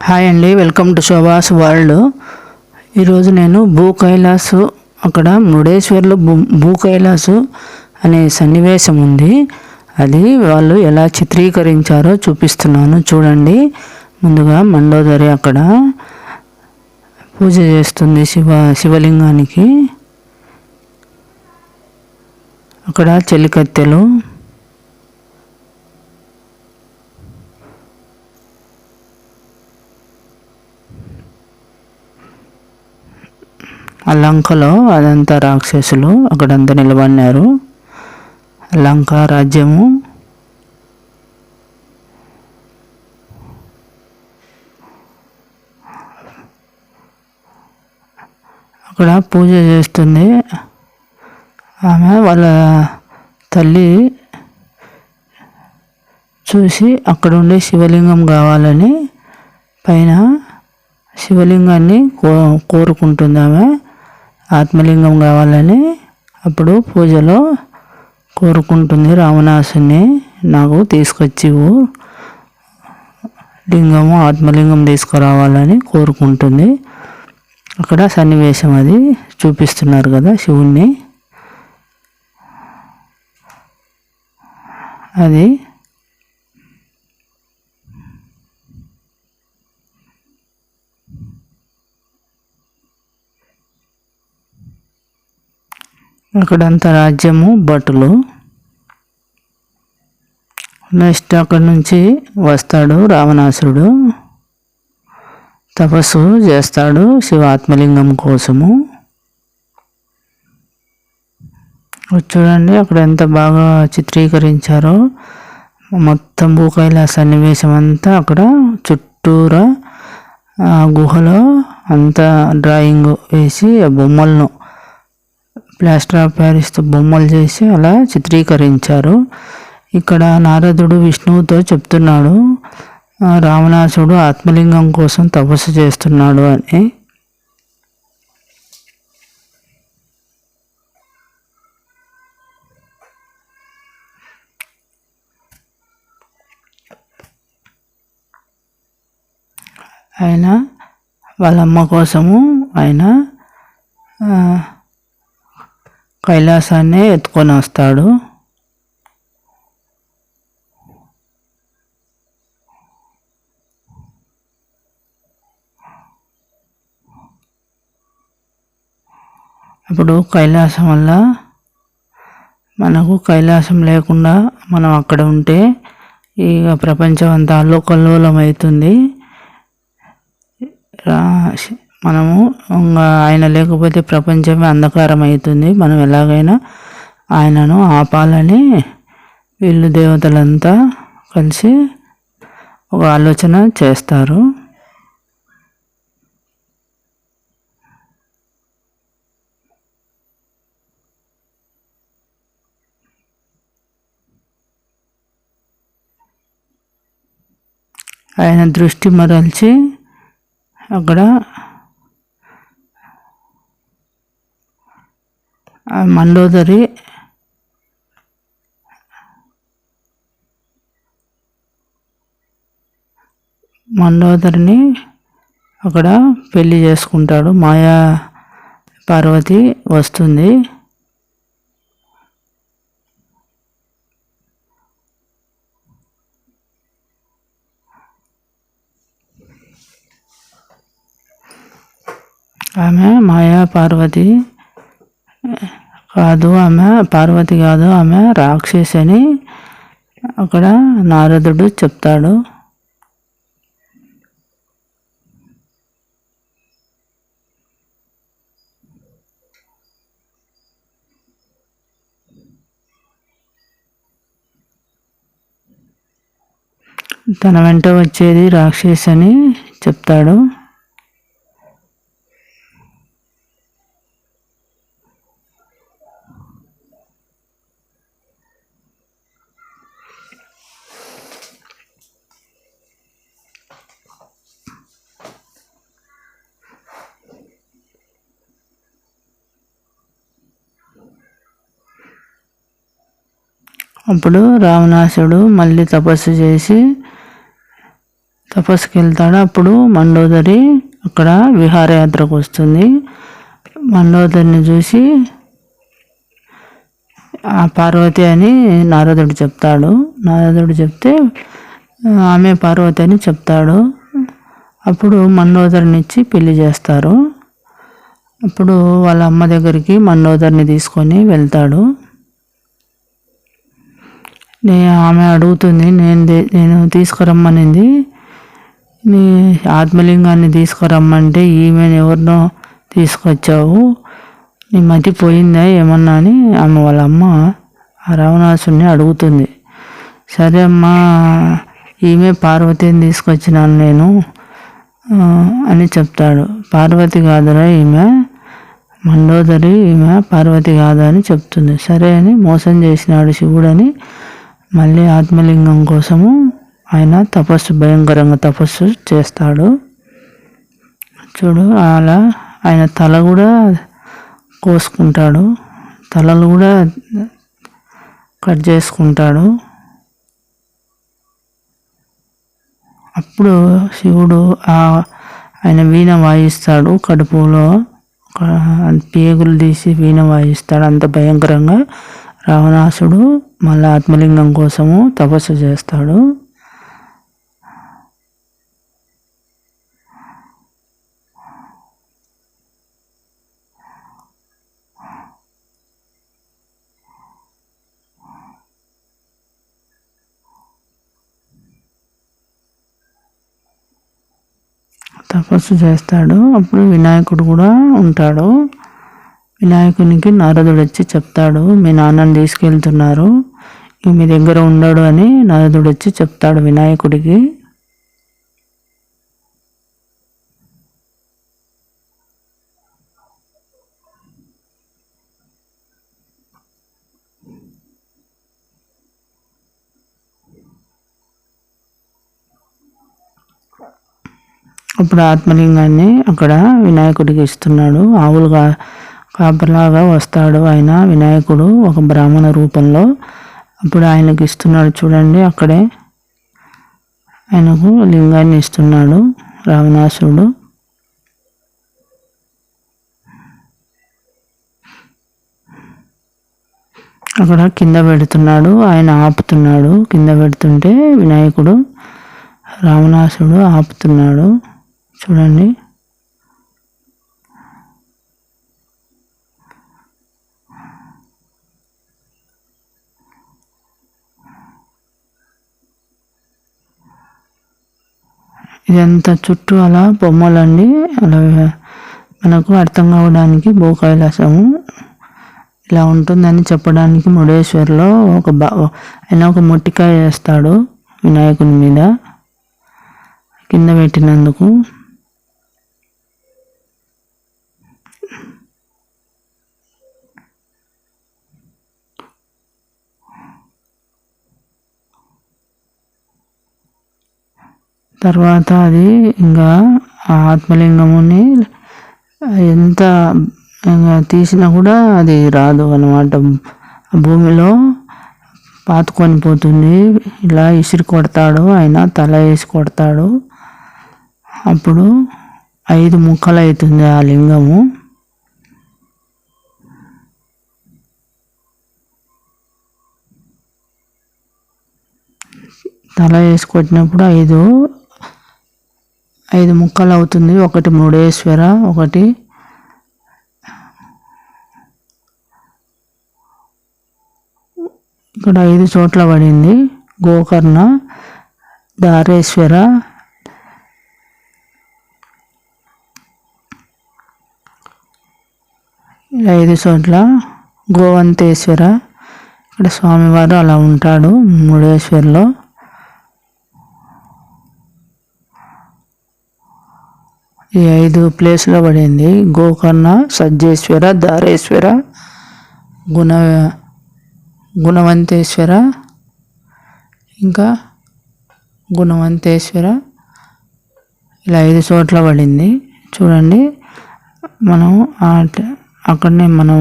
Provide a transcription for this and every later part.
Hi అండి welcome to శోభాస్ world ఈరోజు నేను భూ కైలాసు అక్కడ మురుడేశ్వర్లో భూ భూ కైలాసు అనే సన్నివేశం ఉంది. అది వాళ్ళు ఎలా చిత్రీకరించారో చూపిస్తున్నాను. చూడండి. ముందుగా మండోదరి అక్కడ పూజ చేస్తుంది శివ శివలింగానికి. అక్కడ చెలికత్తెలు. ఆ లంకలో అదంతా రాక్షసులు అక్కడంతా నిలబడినారు. లంక రాజ్యము. అక్కడ పూజ చేస్తుంది. ఆమె వాళ్ళ తల్లి చూసి అక్కడ ఉండే శివలింగం కావాలని పైన శివలింగాన్ని కో కోరుకుంటుంది ఆమె. ఆత్మలింగం కావాలని అప్పుడు పూజలో కోరుకుంటుంది రావణాసుని నాకు తీసుకొచ్చివు. లింగము ఆత్మలింగం తీసుకురావాలని కోరుకుంటుంది. అక్కడ సన్నివేశం అది చూపిస్తున్నారు కదా శివుణ్ణి. అది అక్కడంతా రాజ్యము భటులు నెక్స్ట్ అక్కడ నుంచి వస్తాడు రావణాసురుడు. తపస్సు చేస్తాడు శివాత్మలింగం కోసము. చూడండి అక్కడ ఎంత బాగా చిత్రీకరించారో. మొత్తం భూకైల సన్నివేశం అంతా అక్కడ చుట్టూరా గుహలో అంతా డ్రాయింగ్ వేసి ఆ బొమ్మలను ప్లాస్టర్ ఆఫ్ ప్యారిస్తో బొమ్మలు చేసి అలా చిత్రీకరించారు. ఇక్కడ నారదుడు విష్ణువుతో చెప్తున్నాడు రావణాసుడు ఆత్మలింగం కోసం తపస్సు చేస్తున్నాడు అని. ఆయన వాళ్ళ అమ్మ కోసము ఆయన కైలాసాన్ని ఎత్తుకొని వస్తాడు ఇప్పుడు కైలాసం వల్ల మనకు కైలాసం లేకుండా మనం అక్కడ ఉంటే ఇక ప్రపంచం అంతా అల్లోకల్లోలం అవుతుంది మనము ఆయన లేకపోతే ప్రపంచమే అంధకారం అవుతుంది మనం ఎలాగైనా ఆయనను ఆపాలని వీళ్ళు దేవతలంతా కలిసి ఒక ఆలోచన చేస్తారు. ఆయన దృష్టి మరల్చి అక్కడ మండోదరి. మండోదరిని అక్కడ పెళ్ళి చేసుకుంటాడు. మాయా పార్వతి వస్తుంది. ఆమె మాయా పార్వతి కాదు ఆమె పార్వతి కాదు ఆమె రాక్షసి అని అక్కడ నారదుడు చెప్తాడు. తన వెంట వచ్చేది రాక్షసి అని చెప్తాడు. అప్పుడు రావణాసుడు మళ్ళీ తపస్సు చేసి తపస్సుకి వెళ్తాడు అప్పుడు మండోదరి అక్కడ విహారయాత్రకు వస్తుంది. మండోదరిని చూసి ఆ పార్వతి అని నారదుడు చెప్తాడు. నారదుడు చెప్తే ఆమె పార్వతి అని చెప్తాడు. అప్పుడు మండోదరినిచ్చి పెళ్ళి చేస్తారు. అప్పుడు వాళ్ళ అమ్మ దగ్గరికి మండోదరిని తీసుకొని వెళ్తాడు. నే ఆమె అడుగుతుంది నేను నేను తీసుకురమ్మనింది. నీ ఆత్మలింగాన్ని తీసుకురమ్మంటే ఈమె ఎవరినో తీసుకొచ్చావు. నీ మతి పోయిందా ఏమన్నా అని ఆమె వాళ్ళ అమ్మ ఆ రావణాసుని అడుగుతుంది. సరే అమ్మా ఈమె పార్వతిని తీసుకొచ్చినాను నేను అని చెప్తాడు. పార్వతి కాదురా ఈమె మండోదరి ఈమె పార్వతి కాదా అని చెప్తుంది. సరే అని మోసం చేసినాడు శివుడని మళ్ళీ ఆత్మలింగం కోసము ఆయన తపస్సు భయంకరంగా తపస్సు చేస్తాడు. చూడు అలా ఆయన తల కూడా కోసుకుంటాడు. తలలు కూడా కట్ చేసుకుంటాడు. అప్పుడు శివుడు ఆ ఆయన వీణ వాయిస్తాడు కడుపులో. పేగులు తీసి వీణ వాయిస్తాడు. అంత భయంకరంగా రావణాసుడు మళ్ళీ ఆత్మలింగం కోసము తపస్సు చేస్తాడు. తపస్సు చేస్తాడు. అప్పుడు వినాయకుడు కూడా ఉంటాడు. వినాయకునికి నారదుడు వచ్చి చెప్తాడు మీ నాన్నని తీసుకెళ్తున్నారు. మీ దగ్గర ఉండడు అని నారదుడు వచ్చి చెప్తాడు వినాయకుడికి. అప్పుడు ఆత్మలింగాన్ని అక్కడ వినాయకుడికి ఇస్తున్నాడు. ఆవులుగా కాపలాగా వస్తాడు. ఆయన వినాయకుడు ఒక బ్రాహ్మణ రూపంలో అప్పుడు ఆయనకి ఇస్తున్నాడు చూడండి అక్కడే. ఆయనకు లింగాన్ని ఇస్తున్నాడు రావణాసుడు అక్కడ కింద పెడుతున్నాడు ఆయన ఆపుతున్నాడు. కింద పెడుతుంటే వినాయకుడు రావణాసుడు ఆపుతున్నాడు. చూడండి. ఇదంతా చుట్టూ అలా బొమ్మలండి. అలా మనకు అర్థం కావడానికి భూకైలాసము ఇలా ఉంటుందని చెప్పడానికి ముడేశ్వర్లో ఒక బా ఆయన ఒక మొట్టికాయ వేస్తాడు వినాయకుని మీద. కింద పెట్టినందుకు తర్వాత అది ఇంకా ఆ ఆత్మలింగముని ఎంత తీసినా కూడా అది రాదు అనమాట భూమిలో పాతుకొని పోతుంది. ఇలా ఇసిరి కొడతాడు ఆయన తల వేసి కొడతాడు. అప్పుడు ఐదు ముక్కలు అవుతుంది ఆ లింగము. తల వేసి కొట్టినప్పుడు ఐదు ఐదు ముక్కలు అవుతుంది ఒకటి మురుడేశ్వర ఒకటి ఇక్కడ ఐదు చోట్ల పడింది. గోకర్ణ దారేశ్వర ఐదు చోట్ల గోవంతేశ్వర. ఇక్కడ స్వామివారు అలా ఉంటాడు మురుడేశ్వర్లో. ఈ ఐదు ప్లేస్లో పడింది. గోకర్ణ సజ్జేశ్వర దారేశ్వర గుణ గుణవంతేశ్వర ఇంకా గుణవంతేశ్వర ఇలా ఐదు చోట్ల పడింది. చూడండి మనం అక్కడనే మనం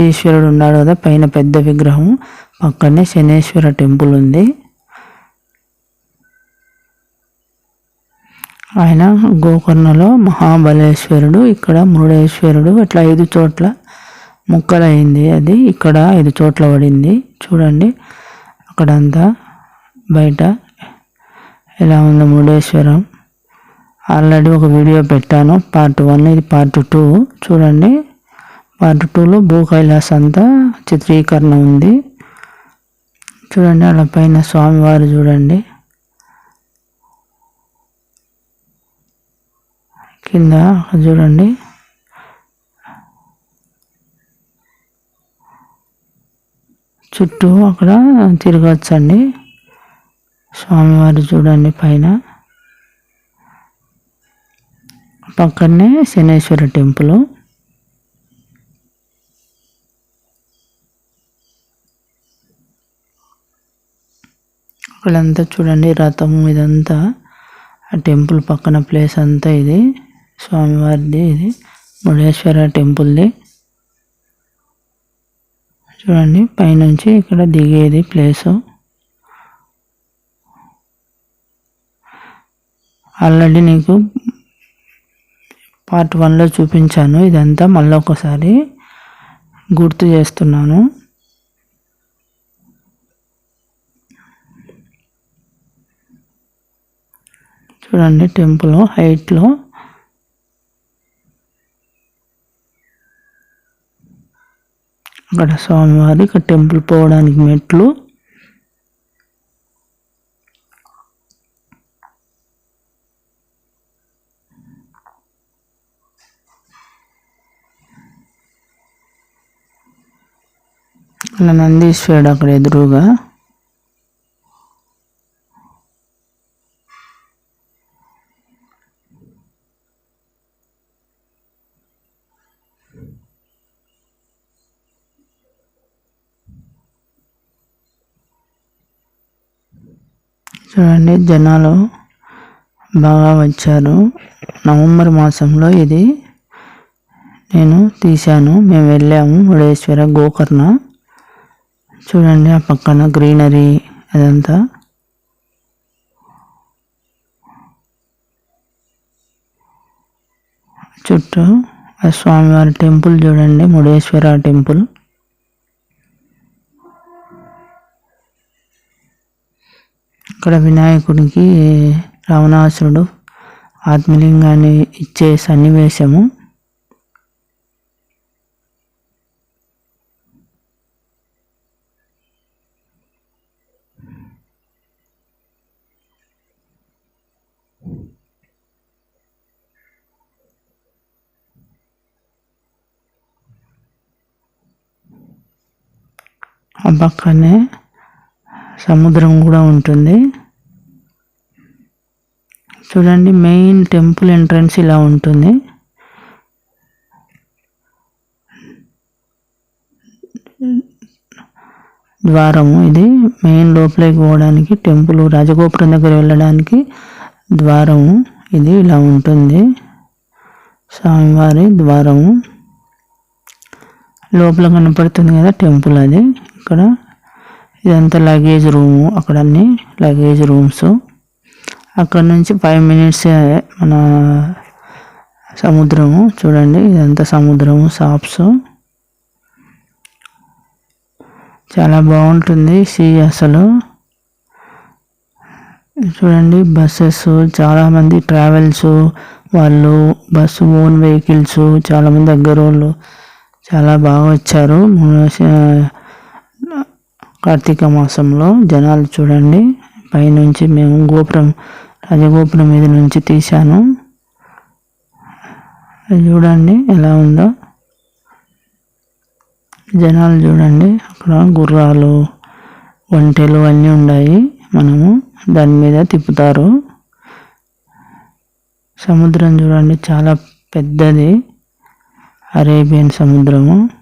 ఈశ్వరుడు ఉన్నాడు కదా పైన పెద్ద విగ్రహం పక్కనే శనేశ్వర టెంపుల్ ఉంది. ఆయన గోకర్ణలో మహాబలేశ్వరుడు ఇక్కడ మురుడేశ్వరుడు ఇట్లా ఐదు చోట్ల ముక్కలైంది అది. ఇక్కడ ఐదు చోట్ల పడింది. చూడండి అక్కడంతా బయట ఎలా ఉంది మురుడేశ్వరం. ఆల్రెడీ ఒక వీడియో పెట్టాను పార్ట్ వన్ ఇది పార్ట్ టూ. చూడండి పార్ట్ టూలో భూ కైలాస్ అంతా చిత్రీకరణ ఉంది. చూడండి అలా పైన స్వామివారు చూడండి. కింద చూడండి. చుట్టూ అక్కడ తిరగచ్చండి. స్వామివారు చూడండి పైన. పక్కనే శనేశ్వర టెంపుల్. అక్కడంతా చూడండి రథం ఇదంతా. ఆ టెంపుల్ పక్కన ప్లేస్ అంతా ఇది. స్వామివారిది ఇది. ముడేశ్వర టెంపుల్ది. చూడండి పైనుంచి ఇక్కడ దిగేది ప్లేసు. ఆల్రెడీ నీకు పార్ట్ వన్లో చూపించాను. ఇదంతా మళ్ళీ ఒకసారి గుర్తు చేస్తున్నాను. చూడండి టెంపుల్ హైట్లో. అక్కడ స్వామివారి ఇక్కడ టెంపుల్ పోవడానికి మెట్లు. అలా నందీశ్వరుడు అక్కడ ఎదురుగా చూడండి జనాలు బాగా వచ్చారు. నవంబర్ మాసంలో ఇది నేను తీశాను. మేము వెళ్ళాము ముడేశ్వర గోకర్ణ. చూడండి ఆ పక్కన గ్రీనరీ అదంతా. చుట్టూ స్వామివారి టెంపుల్ చూడండి ముడేశ్వర టెంపుల్. ఇక్కడ వినాయకుడికి రావణాసురుడు ఆత్మలింగాన్ని ఇచ్చే సన్నివేశము. ఆ పక్కనే సముద్రం కూడా ఉంటుంది. చూడండి మెయిన్ టెంపుల్ ఎంట్రన్స్ ఇలా ఉంటుంది. ద్వారము ఇది. మెయిన్ లోపలికి పోవడానికి టెంపుల్ రాజగోపురం దగ్గర వెళ్ళడానికి ద్వారము ఇది ఇలా ఉంటుంది. స్వామివారి ద్వారము. లోపల కనపడుతుంది కదా టెంపుల్ అది. ఇక్కడ ఇదంతా లగేజ్ రూము అక్కడ అన్ని లగేజ్ రూమ్స్ అక్కడ నుంచి ఫైవ్ మినిట్స్ మన సముద్రము. చూడండి ఇదంతా సముద్రము షాప్స్ చాలా బాగుంటుంది సీ అసలు. చూడండి బస్సెస్ చాలామంది ట్రావెల్స్ వాళ్ళు బస్సు ఓన్ వెహికల్స్ చాలామంది దగ్గర వాళ్ళు చాలా బాగా వచ్చారు. కార్తీక మాసంలో జనాలు చూడండి. పైనుంచి మేము గోపురం రాజగోపురం మీద నుంచి తీశాను. చూడండి ఎలా ఉందో. జనాలు చూడండి. అక్కడ గుర్రాలు ఒంటెలు అన్నీ ఉన్నాయి. మనము దాని మీద తిప్పుతారు. సముద్రం చూడండి చాలా పెద్దది. అరేబియన్ సముద్రము.